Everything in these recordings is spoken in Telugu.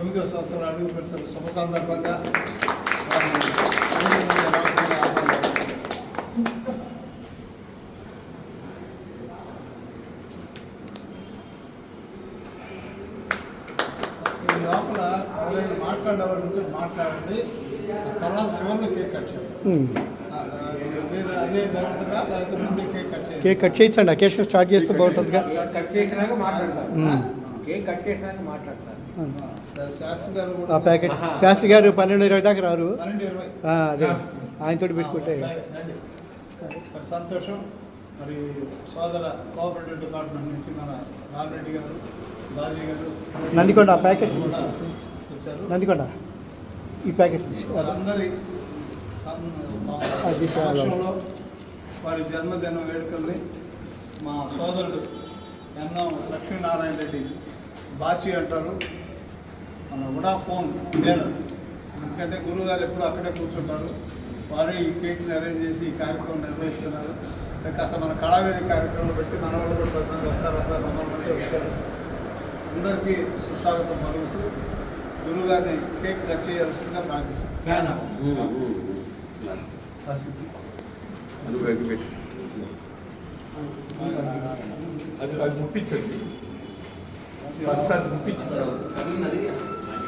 తొమ్మిదో సంవత్సరం అడుగు పెడుతున్న శుభ సందర్భంగా లోపల ఎవరైనా మాట్లాడేవాళ్ళు మాట్లాడండి. తర్వాత చివరిలో కేక్ కట్ ముందే కేక్ కట్ చేయండి. కేక్ కట్ చేయించండి. అకేషన్ స్టార్ట్ చేస్తే బాగుంటుందిగా. కట్ చేసినాక మాట్లాడతారు. కేక్ కట్ చేసినాక మాట్లాడతారు. సరే, శాస్త్రి గారు ఆ కూడా ప్యాకెట్ శాస్త్రి గారు పన్నెండు ఇరవై దాకా రారు. అదే. ఆయనతో పెట్టుకుంటే. సంతోషం. మరి సోదర కోఆపరేటివ్ డిపార్ట్మెంట్ నుంచి మన రామరెడ్డి గారు బాజీ గారు నందికొండ ఆ ప్యాకెట్. నందికొండ ఈ ప్యాకెట్ వారందరి సం- సం- అది చాలా. సమక్షంలో వారి జన్మదిన వేడుకల్ని మా సోదరుడు ఎన్నో లక్ష్మీనారాయణ రెడ్డి బాచి అంటారు. మన ఉడాఫోన్ డీలర్ ఎందుకంటే గురువుగారు ఎప్పుడు అక్కడే కూర్చుంటారు. వారే ఈ కేక్ని అరేంజ్ చేసి ఈ కార్యక్రమం నిర్వహిస్తున్నారు. కాస్త మన కళావేది కార్యక్రమం పెట్టి మన వాళ్ళు కూడా వస్తారు అందరూ రమ్మన్నట్టు వచ్చారు. అందరికీ సుస్వాగతం పలుకుతూ గురువుగారిని కేక్ కట్ చేయాల్సిందిగా ప్రార్థిస్తాం ఫ్యాన్ అది అది ముట్టించండి. ఫస్ట్ అది ముట్టించిన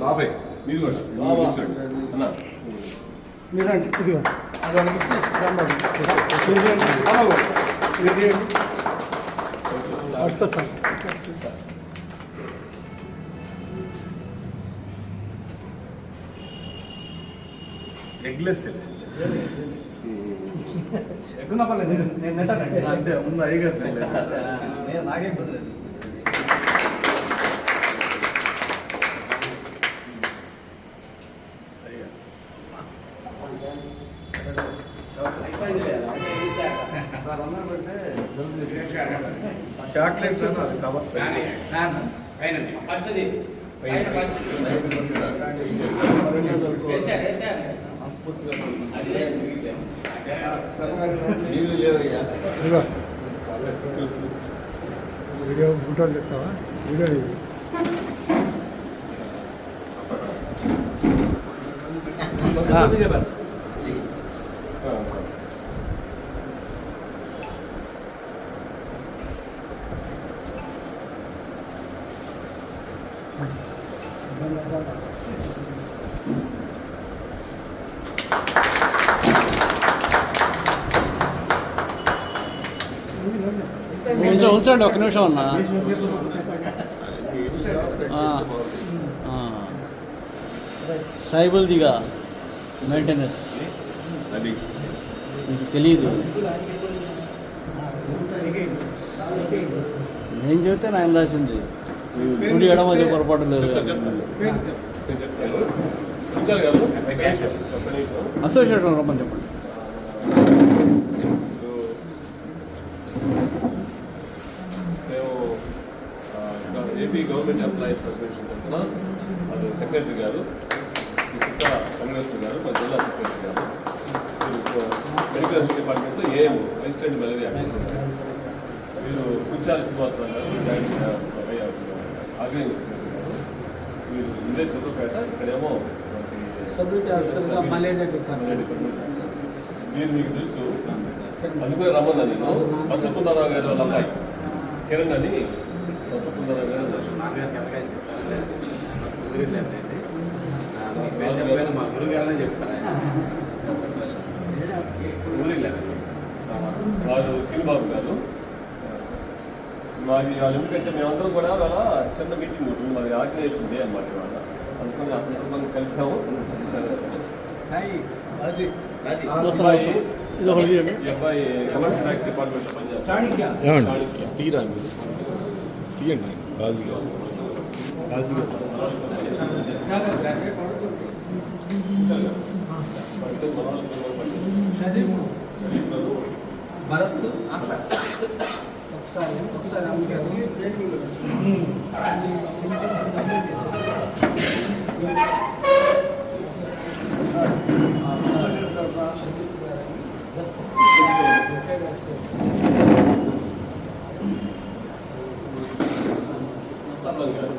బాబాయ్ మీరు కూడా కూర్చోండి. అన్న మీరండి ఇదిగో పట్టుకోవచ్చు సార్. ఎగ్లెస్ పర్లేదు నేను నేను తింటానండి అంటే ముందు అయ్యగారు నాకేం కుదరదు చాక్లెట్ అది కవర్ ఇదిగో వీడియో ఫోటోలు చెప్తావా వీడియో ఇది. కొంచెం ఉంచండి ఒక నిమిషం అన్న. ఆ. సైబుల్దిగా మెయింటెనెన్స్ అది. మీకు తెలియదు నేను చెబితే నేను రాసింది. కుడి ఎడమ పొరపాటు లేదు. అసోసియేషన్ రమ్మని చెప్పండి మేము ఆ, ఇక్కడ ఏపీ గవర్నమెంట్ ఎంప్లాయీస్ అసోసియేషన్ తరఫున అది సెక్రటరీ గారు చుక్క కమిషనర్ గారు మా జిల్లా సెక్రటరీ గారు మెడికల్ డిపార్ట్మెంట్లో ఏఎం అసిస్టెంట్ మలేరియా మీరు కుచాలి శ్రీనివాసరావు గారు జాయింట్ ఆర్గనైజింగ్ సెక్రటరీ గారు. మీరు ఇదే చంద్రపేట ఇక్కడేమో మలేరియా డిపార్ట్మెంట్. మీరు మీకు తెలుసు అందుకనే రమ్మన్నా నేను. వసపుందరావు గారు వాళ్ళ అమ్మాయి. కిరణ్ అని మా గురువు గారనే చెప్పాను ఊరి లేదు వారు శ్రీబాబు గారు. మాది వాళ్ళు ఎందుకంటే మేమందరం కూడా వాళ్ళ చిన్న మీటింగ్ ఉంటుంది మాది ఆర్గనైజేషన్ డే అనమాట ఇవాళ. అనుకుని ఆ సందర్భంగా కలిసాము. బాజీ అబ్బాయి కమర్షియల్ ట్యాక్స్ డిపార్ట్మెంట్లో పనిచేస్తాడు చాణిక్య. ఏమండి చాణక్య. తీరా మీరు తీయండి రాజు గారు. భరత్ ఒకసారి ఒకసారి అమ్మకేసి రేటింగ్ ముస్తాఫాన్ గారు.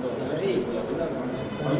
అనుకున్నారు గారు. కరెక్ట్గా చూసి బస్సు కూడా చూసి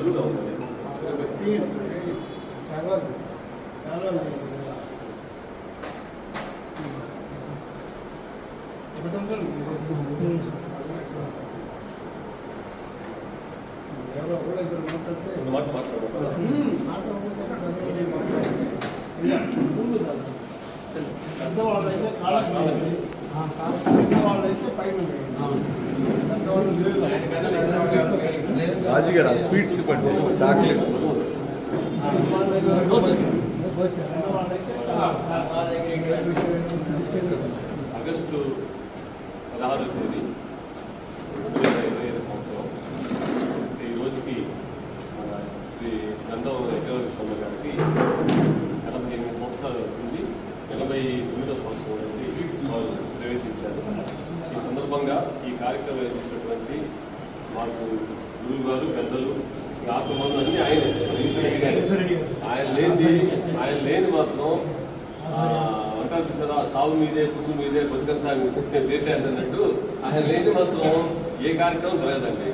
절로 나오잖아요. 그러니까 B, స్వీట్స్ ఇవ్వండి. చాక్లెట్స్. ఆగస్టు పదహారు తేదీ రెండు వేల ఇరవై ఐదు సంవత్సరం అంటే ఈ రోజుకి మన శ్రీ గంధం ఎకరాల స్వామి గారికి ఎనభై ఎనిమిది సంవత్సరాలు అవుతుంది ఎనభై తొమ్మిదో సంవత్సరం నుండి వాళ్ళు ప్రవేశించారు ఈ సందర్భంగా ఈ కార్యక్రమం చేసినటువంటి మాకు గురువు గారు పెద్దలు నాకు మొన్న అన్ని ఆయన ఆయన లేనిది ఆయన లేని మాత్రం ఆ, అంటారు చూసారా చావు మీదే కుటుంబం మీదే బతుకంతా దేశాన్ని అన్నట్టు ఆయన లేని మాత్రం ఏ కార్యక్రమం జరగదండి.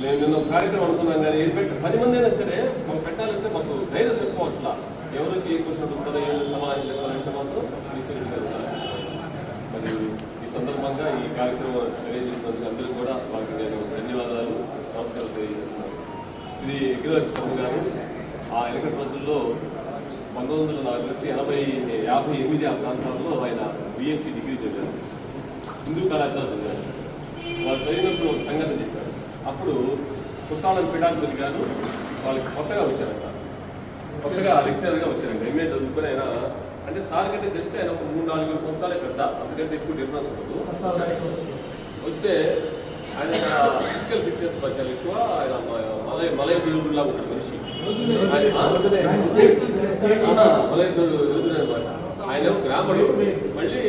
నేను నిన్న ఒక కార్యక్రమం అనుకున్నాను కానీ ఏది పెట్టి పది మంది అయినా సరే మనం పెట్టాలంటే మాకు ధైర్యం చెప్పుకోవట్లా. ఎవరు వచ్చి ఏ ఏదో సమాధానం చెప్పాలంటే మాత్రం రీసెంట్ మరి ఈ సందర్భంగా ఈ కార్యక్రమం అరేంజ్ అందరికీ కూడా వారికి నేను ధన్యవాదాలు నమస్కారాలు తెలియజేస్తున్నాను. శ్రీ ఎగిరాజ్ స్వామి గారు ఆ ఎలక్ట్రిక్ రోజుల్లో పంతొమ్మిది వందల నాకు వచ్చి ఎనభై యాభై ఎనిమిది ఆ ప్రాంతాల్లో ఆయన బిఎస్సి డిగ్రీ చదివారు. హిందూ కళాశాల చదివారు. వాళ్ళు చదివినప్పుడు ఒక సంగతి చెప్పారు. అప్పుడు కుట్టాలం పీఠాధిపతి గారు వాళ్ళకి కొత్తగా వచ్చారంట. కొత్తగా లెక్చరర్గా వచ్చారంట. ఎంఏ చదువుకుని ఆయన అంటే సార్ కంటే జస్ట్ ఆయన ఒక మూడు నాలుగు సంవత్సరాలే పెద్ద. అంతకంటే ఎక్కువ డిఫరెన్స్ ఉండదు. వస్తే ఆయన ఫిజికల్ ఫిట్నెస్ చాలా ఎక్కువ. ఆయన మలయ మలయ దేవుడులా ఉంటాడు మనిషి. ఆయన- ఆహా, అనమాట ఆయన ఏమో గ్రామడు మళ్ళీ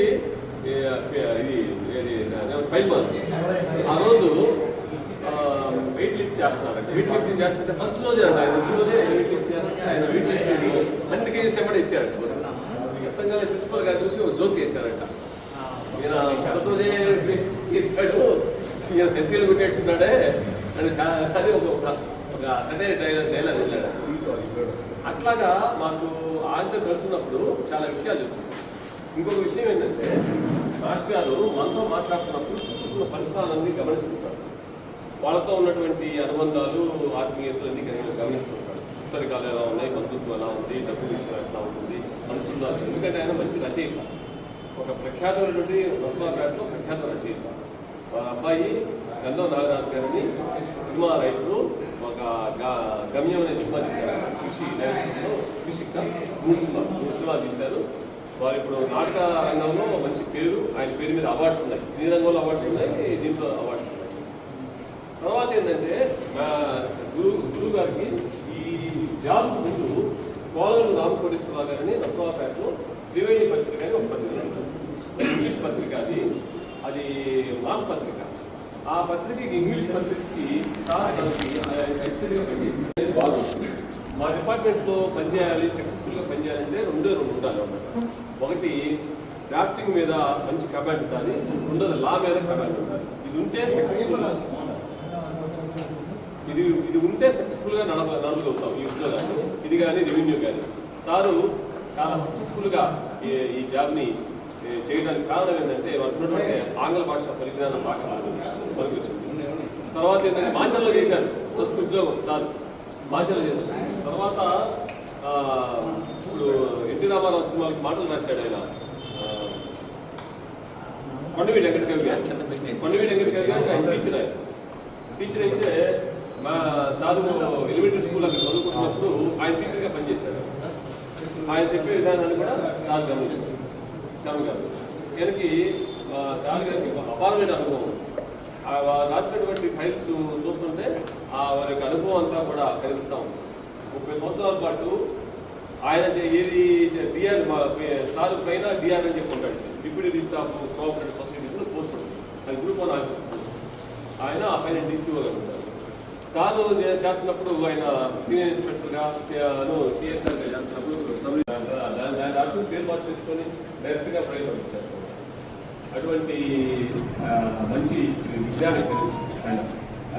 ఇది ఫైల్ ఆ రోజు వెయిట్ లిఫ్ట్ చేస్తున్నారంట వెయిట్ లిఫ్టింగ్ చేస్తుంటే ఫస్ట్ రోజే అంట ఆయన వచ్చిన రోజే వెయిట్ లిఫ్ట్ చేస్తుంటే ఆయన వెయిట్ లిఫ్టింగ్ హండ్రెడ్ కేజీస్ ఎమ్మడ ఎత్తారంట మొత్తంగా ప్రిన్సిపల్ గారు చూసి ఒక జోక్ వేశారంట ఈయన మొదటి రోజే ఎత్తాడు సీఎం సెంచరీ కొట్టేట్టున్నాడే అని అని ఒక ఒక- సటే డైలాగ్ వెళ్ళాడు. అట్లాగా మాకు ఆయనతో కలుసున్నప్పుడు చాలా విషయాలు చెప్తుంది ఇంకొక విషయం ఏంటంటే మాస్టర్ గారు మనతో మాట్లాడుతున్నప్పుడు చుట్టూ పరిసరాలన్నీ గమనిస్తుంటారు. వాళ్ళతో ఉన్నటువంటి అనుబంధాలు ఆత్మీయతలన్నీ గమని- గమనిస్తుంటాడు ఉత్తరికాలు ఎలా ఉన్నాయి బంధుత్వం ఎలా ఉంది డబ్బు విషయం ఎట్లా ఉంటుంది మనుషుల్లో ఎందుకంటే ఆయన మంచి రచయిత. ఒక ప్రఖ్యాతమైనటువంటి బస్మాపేటలో ప్రఖ్యాత రచయిత. వాళ్ళ అబ్బాయి గంధం నాగరాజు గారిని సినిమా రైతులు ఒక గమ్యమైన గమ్యం సినిమా తీశారు. కృషి డైరెక్టర్లో కృషిక మూడు సినిమా మూడు సినిమా తీశారు. వారు ఇప్పుడు నాటక రంగంలో మంచి పేరు ఆయన పేరు మీద అవార్డ్స్ ఉన్నాయి. సినీ రంగంలో అవార్డ్స్ ఉన్నాయి దీంట్లో అవార్డ్స్ ఉన్నాయి. తర్వాత ఏంటంటే మా గురువు గురువు గారికి ఈ జాబ్ ముందు కోలూరు రామకోటేశ్వరరావు గారిని నర్సరావుపేటలో త్రివేణి పత్రిక అని ఒక పత్రిక ఇంగ్లీష్ పత్రిక అది. అది మాస్ పత్రిక. ఆ పత్రికకి ఇంగ్లీష్ పత్రికకి సార్ కలిసి ఎక్స్టెండ్గా పెట్టేసి బాగుంటుంది మా డిపార్ట్మెంట్లో పనిచేయాలి సక్సెస్ఫుల్గా పనిచేయాలంటే రెండే రెండు ఉండాలి అన్నమాట. ఒకటి డ్రాఫ్టింగ్ మీద మంచి కమాండ్ ఉండాలి రెండోది లా మీద కమాండ్ ఉండాలి. ఇది ఉంటే సక్సెస్ఫుల్ ఇది ఇది ఉంటే సక్సెస్ఫుల్గా నడవ నడవగలుగుతాం ఈ ఉద్యోగాన్ని. ఇది కానీ రెవెన్యూ కానీ. సారు చాలా సక్సెస్ఫుల్గా ఈ ఈ జాబ్ని చేయడానికి కారణం ఏంటంటే అనుకున్నటువంటి ఆంగ్ల భాష పరిజ్ఞానం బాగా మనకి తర్వాత ఏంటంటే మాచల్లో చేశారు ఫస్ట్ ఉద్యోగం సార్ మాచల్లో చేశారు తర్వాత ఇప్పుడు ఎన్టీ రామారావు సినిమాకి మాటలు రాశాడు ఆయన. కొండవి వెంకటకవి గారు. కొండవీటి వెంకటకవి గారు ఆయన టీచర్ ఆయన. టీచర్ అయితే మా సాధు ఎలిమెంటరీ స్కూల్ అక్కడ చదువుకుంటున్నప్పుడు ఆయన టీచర్గా పనిచేశాడు. ఆయన చెప్పే విధానాన్ని కూడా సార్ గమనించారు. శ్యామ్ గారు. ఈయనకి శ్యామ్ గారికి అపారమైన అనుభవం. రాసినటువంటి ఫైల్స్ చూస్తుంటే ఆ వారి యొక్క అనుభవం అంతా కూడా కనిపిస్తా ఉంది. ముప్పై సంవత్సరాల పాటు ఆయన ఏది డిఆర్ సార్ పైన డిఆర్ అని చెప్పి ఉంటాడు. డిప్యూటీ రిజిస్టర్ ఆఫ్ కోఆపరేటివ్ సొసైటీస్లో పోస్ట్ అది గ్రూప్ వన్ ఆఫీస్. ఆయన ఆ పైన డీసీఓ గారు సార్ చేస్తున్నప్పుడు ఆయన సీనియర్ ఇన్స్పెక్టర్గా సిఎస్ఆర్గా చేస్తున్నప్పుడు దాని దాని రాష్ట్రం పేరు మార్చి చేసుకొని డైరెక్ట్గా ప్రయోగం ఇచ్చేస్తాం అటువంటి మంచి విద్యార్థి ఆయన.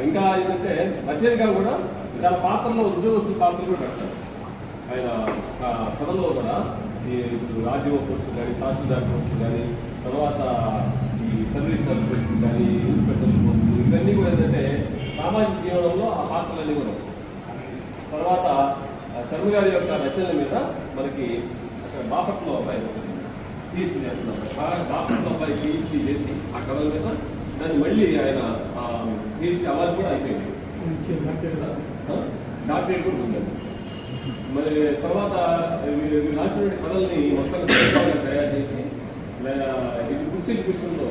ఇంకా ఏంటంటే రచయితగా కూడా చాలా పాత్రలో ఉద్యోగస్తుల పాత్ర కూడా పెడతారు. ఆయన కథలో కూడా ఈ ఇప్పుడు ఆర్డీఓ పోస్టులు కానీ తహసీల్దార్ పోస్టులు కానీ తర్వాత ఈ సర్వీస్ పోస్టులు కానీ ఇన్స్పెక్టర్ పోస్టులు ఇవన్నీ కూడా ఏంటంటే సామాజిక జీవనంలో ఆ పాత్రలన్నీ కూడా తర్వాత శర్మ గారి యొక్క రచనల మీద మనకి అక్కడ బాపట్లో అబ్బాయి పిహెచ్డీ చేస్తున్నారు బాగా అబ్బాయి పిహెచ్డీ చేసి ఆ కథల మీద దాన్ని మళ్ళీ ఆయన పిహెచ్డీ అవార్డు కూడా అయిపోయింది. డాక్టరేట్ కూడా ఉందండి మరి తర్వాత మీరు రాసినటువంటి కథల్ని మొత్తం తయారు చేసి ఇది బుక్స్ ఎడ్యుకేషన్లో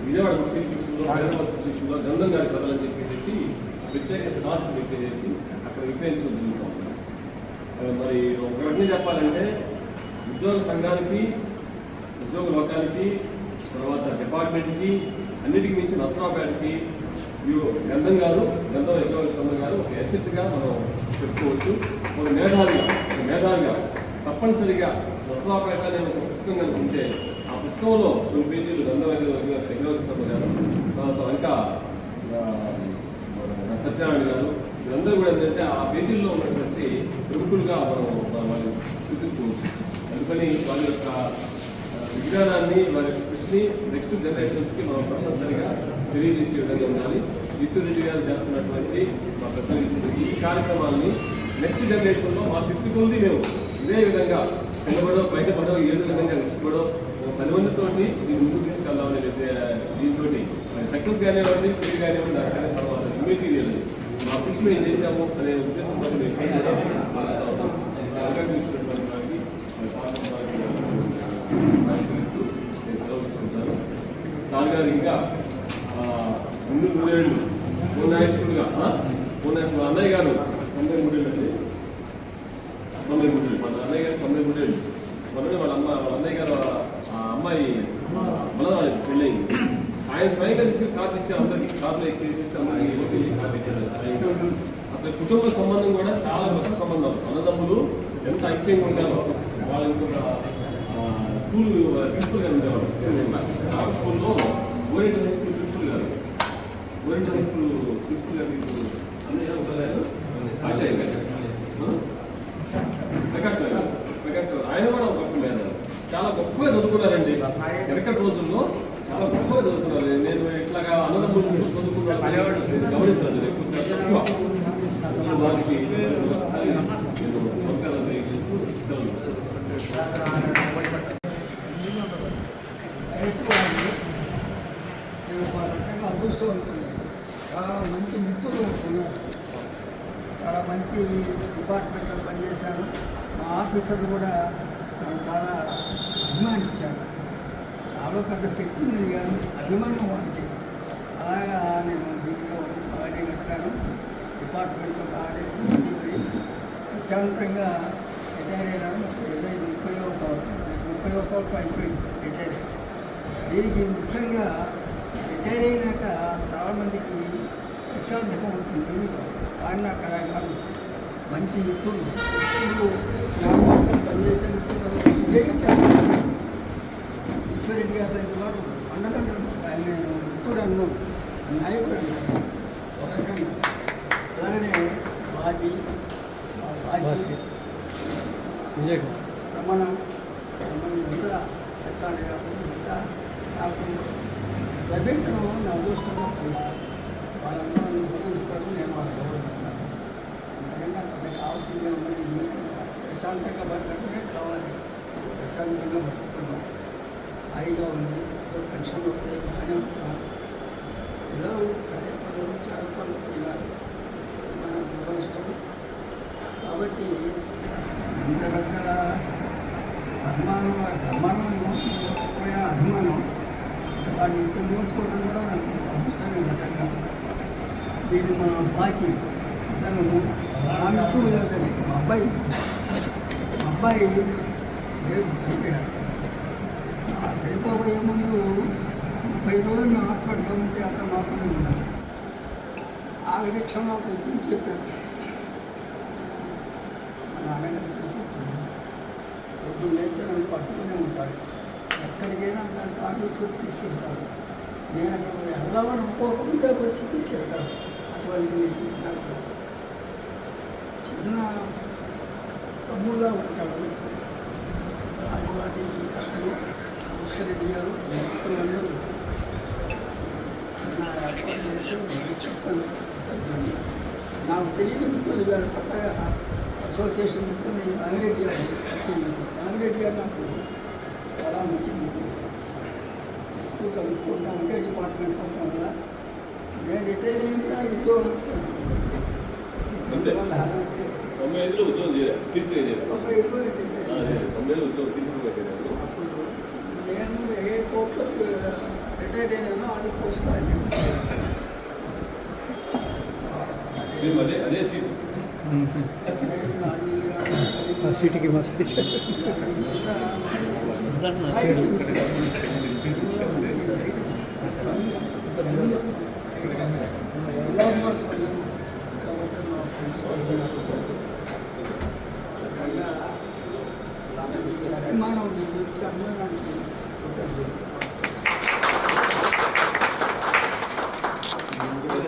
విజయవాడ బుక్స్ ఎడ్యుకేషన్లో హైదరాబాద్ బుక్స్ గంధం గారి కథలు అని చెప్పేసి ప్రత్యేక స్టాల్స్ పెట్టేసి అక్కడ విక్రయించుకుంటున్నాం మరి ఒక రకంగా చెప్పాలంటే ఉద్యోగ సంఘానికి ఉద్యోగ లోకానికి తర్వాత డిపార్ట్మెంట్కి అన్నిటికీ మించి నసరాపేటకి ఇవి గంధం గారు గంధం ఎకరాల గారు ఒక ఎసెట్గా మనం చెప్పుకోవచ్చు. ఒక మేధావిగా మేధావిగా తప్పనిసరిగా నసరాపేట అనే ఒక పుస్తకం కనుక ఉంటే ఆ పుస్తకంలో కొన్ని పేజీలు గంధం ఎకరాల శర్మ గారు తర్వాత ఇంకా సత్యనారాయణ గారు వీళ్ళందరూ కూడా ఏంటంటే ఆ పేజీల్లో ఉన్నటువంటి ప్రముఖులుగా మనం వాళ్ళు చూపించుకోవచ్చు అందుకని వాళ్ళ యొక్క విజ్ఞానాన్ని వారి యొక్క కృషిని నెక్స్ట్ జనరేషన్స్కి మనం తప్పనిసరిగా తెలియజేసే విధంగా ఉండాలి. విశ్వరెడ్డి గారు చేస్తున్నటువంటి మా పెద్దలు ఈ కార్యక్రమాన్ని నెక్స్ట్ జనరేషన్లో మా శక్తి కొద్ది మేము. ఇదే విధంగా నిలబడో బయటపడో ఏదో విధంగా నిలబడో మందితోటి దీన్ని ముందుకు తీసుకెళ్దామని దీంతో సక్సెస్ కానివ్వండి ఫెయిల్ కానివ్వండి అక్కడ తర్వాత ఇమీడియట్ మా కృషి మేము చేసాము అనే ఉద్దేశంతో మేము అవకాశం వారికి మరి పాల్గొన్న వారికి సహకరిస్తూ నేను సెలవు తీసుకుంటాను. సార్ గారు ఇంకా ముందు మూడేళ్ళు పూర్ణాయకుడుగా పూర్ణాయకుడు అన్నయ్య గారు తొంభై మూడేళ్ళు అండి తొంభై మూడేళ్ళు మన అన్నయ్య గారు తొంభై మూడేళ్ళు మొన్ననే వాళ్ళ అమ్మ వాళ్ళ అన్నయ్య గారు ఆ అమ్మాయి మనవాళ్ళ పెళ్ళయింది ఆయన స్వయంగా తీసుకుని కార్డు ఇచ్చి అందరికి కార్లో ఎక్కి అందరికి వెళ్ళి కార్డు ఇచ్చారు ఆయన అసలు కుటుంబ సంబంధం కూడా చాలా గొప్ప సంబంధం అన్నదమ్ములు ఎంత ఐక్యంగా ఉండాలో వాళ్ళ ఇంకొక ఆ, స్కూల్ ప్రిన్సిపల్ గారు ఉండేవారు ఆ స్కూల్లో ఓరియంటల్ హై స్కూల్ ప్రిన్సిపల్ గారు ఓరియంటల్ హై స్కూల్ ప్రిన్సిపల్ గారు మీకు అన్నయ్య ఉంటారు ఆచార్య గారు ఆ? ప్రకాష్ గారు ప్రకాష్ గారు ఆయన కూడా ఒక గొప్ప మేధావి చాలా గొప్పగా చదువుకున్నారండి వెనకటి రోజుల్లో చాలా గొప్పగా చదువుకున్నారు నేను ఇట్లాగా అన్నదమ్ములు చదువుకున్నాను గమనించాను ఎక్కువ తక్కువ ఇప్పుడు దానికి ఒకసారి నేను నమస్కారాలు తెలియజేస్తూ సెలవు తీసుకుంటాను. వేసుకోవాలి నేను ఒక రకంగా అదృష్టవంతుడు చాలా మంచి మిత్రులు ఉన్నారు చాలా మంచి డిపార్ట్మెంట్లో పనిచేశాను మా ఆఫీసర్లు కూడా నన్ను చాలా అభిమానించారు నాలో పెద్ద శక్తి ఉంది కానీ అభిమానం వాడికి. ఆయన నేను దీంట్లో బాగానే పెట్టాను డిపార్ట్మెంట్లో బాగానే ప్రశాంతంగా రిటైర్ అయినాను ఇరవై ముప్పై సంవత్సరం ముప్పై సంవత్సరం అయిపోయింది రిటైర్. దీనికి ముఖ్యంగా రిటైర్ అయినాక చాలామందికి విశ్రాంతిగా అవుతుంది. ఆయన నాకు మంచి మిత్రులు ఇప్పుడు గ్రామవాసం పనిచేసే మిత్రులు విజయించారు ఈశ్వరెడ్డి గారి వారు అందకంటే ఆయన అన్నాం నాయకుడు ఒక రకంగా. అలాగనే బాజీ బాజీ విజయ్ రమణ రమణ ఇంకా సత్యాన్ని ఇంకా నాకు లభించడం నా అదృష్టంగా భావిస్తాను. వాళ్ళందరూ గౌరవిస్తారు నేను వాళ్ళని గౌరవిస్తాను అంతకంటే నాకు ఉన్నది ప్రశాంతంగా బతకడమే కావాలి. ప్రశాంతంగా బతుకుతున్నాం. హాయిగా ఉంది. ఏదో పెన్షన్ వస్తాయి బాగానే ఉంటున్నాం ఏదో కార్యక్రమం పనులు చాలా పనులు తినాలి మన దురదృష్టం కాబట్టి ఇంత రకాల సన్మానం సన్మానం పోయిన అభిమానం. వాడిని మోచుకోవడం కూడా నాకు అదృష్టమే రకంగా. దీన్ని మా బాచి తను నా మిత్రుడు మా అబ్బాయి మా అబ్బాయి దేవుడు చనిపోయాడు. ఆ చనిపోబోయే ముందు ముప్పై రోజులు నా హాస్పిటల్లో ఉంటే అక్కడ మాత్రమే ఉన్నాను ఆఖరి క్షణం నాకు చెప్పారు చెప్పాను మా నాన్నగారు పొద్దున్న లేస్తే నన్ను పట్టుకునే ఉంటారు ఎక్కడికైనా నన్ను కాంగ్రెస్ వచ్చి తీసుకెళ్తారు నేను అక్కడ వెళ్దామని అనుకోకుండా వచ్చి తీసుకెళ్తాను అటువంటి చిన్న తమ్ముళ్ళ ఉంటాడు. అటువంటి అతను ముష్కరెడ్డి గారు ఏర్పాటు చేసి చెప్తాను. నాకు తెలియని మిత్రులు గారు కొత్తగా అసోసియేషన్ మిత్రులు రంగిరెడ్డి గారు వచ్చింది. గారు నాకు చాలా మంచి ఎక్కువ కలుస్తూ ఉంటాం. ఒకే డిపార్ట్మెంట్ ఉంటాం కదా నేను రిటైర్ అయినా ఉద్యోగం తొంభై ఐదులో ఉద్యోగం అయ్యాను. తొంభై ఐదులో ఉద్యోగం టీచర్గా చేయలేదు అప్పుడు నేను ఏ కోర్టులో రిటైర్ అయినానో అది పోస్ట్ సేమ్ అదే అదే సీట్ ఆ సీటుకి మా సీట్ ఎలా